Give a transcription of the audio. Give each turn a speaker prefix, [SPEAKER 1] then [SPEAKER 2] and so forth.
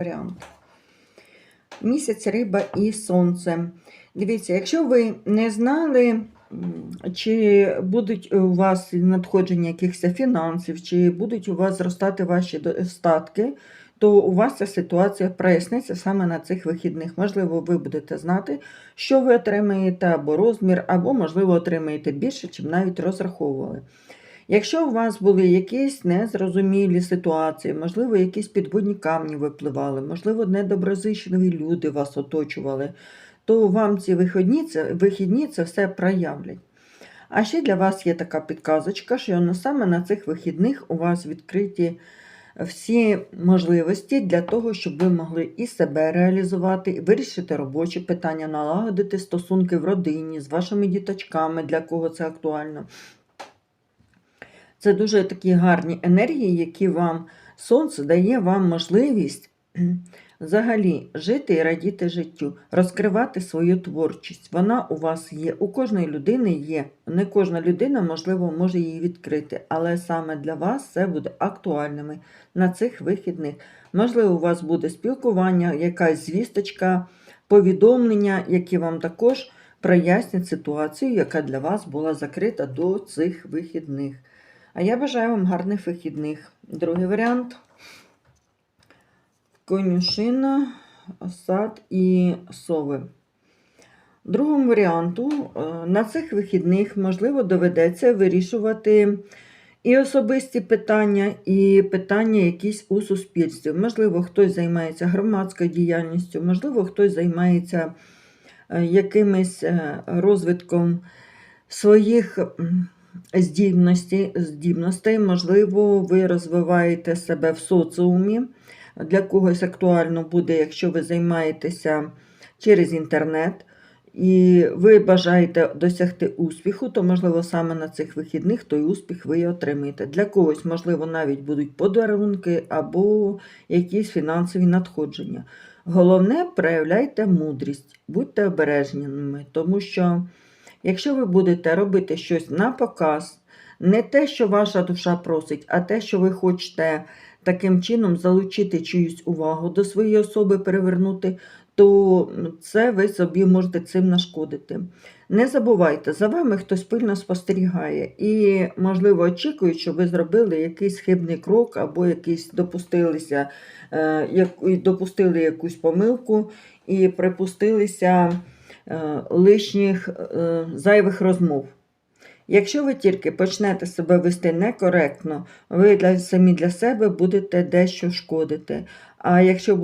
[SPEAKER 1] варіант. Місяць, риба і сонце. Дивіться, якщо ви не знали, чи будуть у вас надходження якихось фінансів, чи будуть у вас зростати ваші до- статки, то у вас ця ситуація проясниться саме на цих вихідних. Можливо, ви будете знати, що ви отримаєте, або розмір, або, можливо, отримаєте більше, чим навіть розраховували. Якщо у вас були якісь незрозумілі ситуації, можливо, якісь підводні камні випливали, можливо, недоброзичливі люди вас оточували, то вам ці вихідні це, вихідні це все проявлять. А ще для вас є така підказочка, що саме на цих вихідних у вас відкриті всі можливості для того, щоб ви могли і себе реалізувати, і вирішити робочі питання, налагодити стосунки в родині з вашими діточками, для кого це актуально. Це дуже такі гарні енергії, які вам сонце дає вам можливість взагалі жити і радіти життю, розкривати свою творчість. Вона у вас є, у кожної людини є. Не кожна людина, можливо, може її відкрити, але саме для вас це буде актуальними на цих вихідних. Можливо, у вас буде спілкування, якась звісточка, повідомлення, які вам також прояснять ситуацію, яка для вас була закрита до цих вихідних. А я бажаю вам гарних вихідних. Другий варіант. Конюшина, сад і сови. Другому варіанту е, на цих вихідних, можливо, доведеться вирішувати і особисті питання, і питання якісь у суспільстві. Можливо, хтось займається громадською діяльністю, можливо, хтось займається е, якимось е, розвитком своїх м, здібностей, здібностей. Можливо, ви розвиваєте себе в соціумі. Для когось актуально буде, якщо ви займаєтеся через інтернет. І ви бажаєте досягти успіху, то, можливо, саме на цих вихідних той успіх ви і отримаєте. Для когось, можливо, навіть будуть подарунки або якісь фінансові надходження. Головне, проявляйте мудрість, будьте обережними, тому що якщо ви будете робити щось на показ, не те, що ваша душа просить, а те, що ви хочете таким чином залучити чиюсь увагу до своєї особи, перевернути, то це ви собі можете цим нашкодити. Не забувайте, за вами хтось пильно спостерігає і, можливо, очікують, що ви зробили якийсь хибний крок або якийсь допустилися, е, допустили якусь помилку і припустилися лишніх е, зайвих розмов. Якщо ви тільки почнете себе вести некоректно, ви для, самі для себе будете дещо шкодити. А якщо